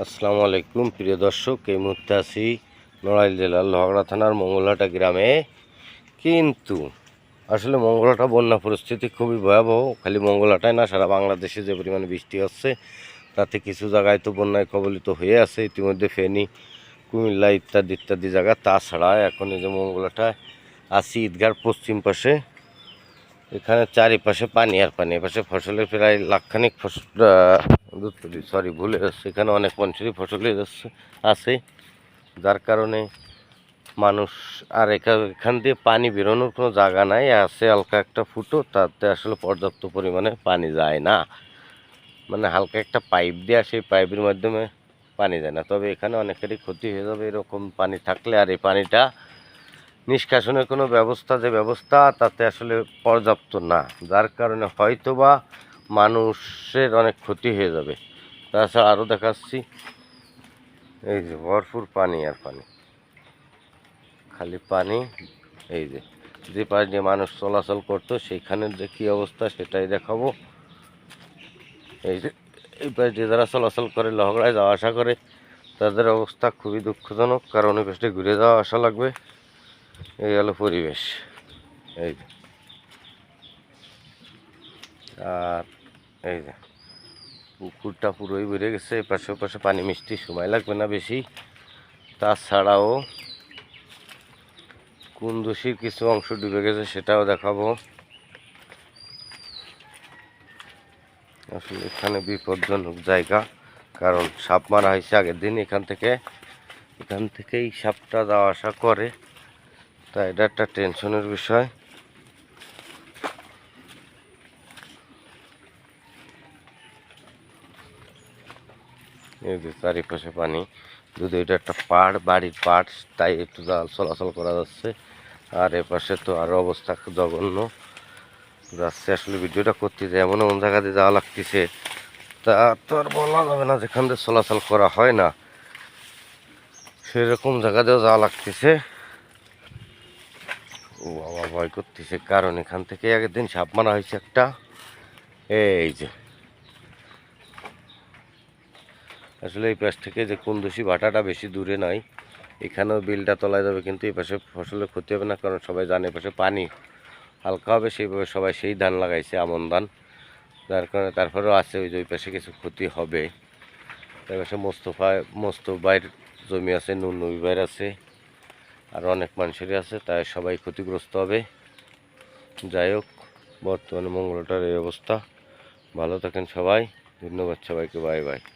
আসসালামু আলাইকুম, প্রিয় দর্শক, এই মুহূর্তে আছি নড়াইল জেলার লহগড়া থানার মঙ্গলহাটা গ্রামে। কিন্তু আসলে মঙ্গলহাটা বন্যা পরিস্থিতি খুবই ভয়াবহ, খালি মঙ্গলহাটায় না, সারা বাংলাদেশে যে পরিমাণে বৃষ্টি হচ্ছে, তাতে কিছু জায়গায় তো বন্যায় কবলিত হয়ে আছে। ইতিমধ্যে ফেনী, কুমিল্লা ইত্যাদি ইত্যাদি জায়গা। তাছাড়া এখন এই যে মঙ্গলহাটায় আছি ঈদগার পশ্চিম পাশে, এখানে চারিপাশে পানি আর পানি। এপাশে ফসলের প্রায় লাখখানিক ফসল সরি ভুলে যাচ্ছে। এখানে অনেক মানুষেরই ফসলই যাচ্ছে, আছে। যার কারণে মানুষ, আর এখা- এখান দিয়ে পানি বেরোনোর কোনো জায়গা নাই, আছে হালকা একটা ফুটো, তাতে আসলে পর্যাপ্ত পরিমাণে পানি যায় না। মানে হালকা একটা পাইপ দেওয়া সেই পাইপের মাধ্যমে পানি যায় না। তবে এখানে অনেকেরই ক্ষতি হয়ে যাবে এরকম পানি থাকলে, আর এই পানিটা নিষ্কাশনের কোনো ব্যবস্থা, যে ব্যবস্থা, তাতে আসলে পর্যাপ্ত না। যার কারণে হয়তোবা মানুষের অনেক ক্ষতি হয়ে যাবে। তাছাড়া আরও দেখাচ্ছি, এই যে ভরপুর পানি আর পানি। খালি পানি, এই যে যে পাশ দিয়ে মানুষ চলাচল করতো, সেইখানের যে কী অবস্থা সেটাই দেখাবো। এই যে, এই পাশ দিয়ে যারা চলাচল করে, লহগড়ায় যাওয়া আসা করে, তাদের অবস্থা খুবই দুঃখজনক, কারণ ওই পাশে ঘুরে যাওয়া আসা লাগবে। এই হলো পরিবেশ। এই আর এই যে, পুকুরটা পুরোই বেড়ে গেছে পাশে পাশে পানি মিষ্টি সময় লাগবে না বেশি। তাছাড়াও কুন্দুশির কিছু অংশ ডুবে গেছে, সেটাও দেখাবো। আসলে এখানে বিপজ্জনক জায়গা, কারণ সাপ মারা হয়েছে আগের দিন এখান থেকে। এখান থেকেই সাপটা যাওয়া আসা করে। তা এটা একটা টেনশনের বিষয়। এই যে চারিপাশে পানি। যদি এটা একটা পাড়, বাড়ির পাড়, তাই একটু চলাচল করা যাচ্ছে। আর এ পাশে তো আরও অবস্থা জঘন্য। যাচ্ছে আসলে ভিডিওটা করতে যে এমন এমন জায়গা দিয়ে যাওয়া লাগতেছে, তা তো আর বলা যাবে না যেখান দিয়ে চলাচল করা হয় না। সেরকম জায়গা দিয়েও যাওয়া লাগতেছে। ও বাবা, ভয় করতেছে। কারণ এখান থেকে আগের দিন সাপ মারা হয়েছে একটা। এই যে। আসলে এই পাশ থেকে যে কুন্দুসি ভাটাটা বেশি দূরে নাই এখানেও বিলটা তলায় যাবে, কিন্তু এই পাশে ফসলের ক্ষতি হবে না, কারণ সবাই জানে পাশে পানি হালকা হবে, সেইভাবে সবাই সেই ধান লাগাইছে, আমন ধান। যার কারণে তারপরেও আছে ওই যে ওই পাশে কিছু ক্ষতি হবে। তার পাশে মোস্তফা মোস্তফাইয়ের জমি আছে, নুন নবী ভাইয়ের আছে, আর অনেক মানুষেরই আছে, তাই সবাই ক্ষতিগ্রস্ত হবে। যাই হোক, বর্তমানে মঙ্গলটার এই অবস্থা। ভালো থাকেন সবাই, ধন্যবাদ সবাইকে, বাই বাই।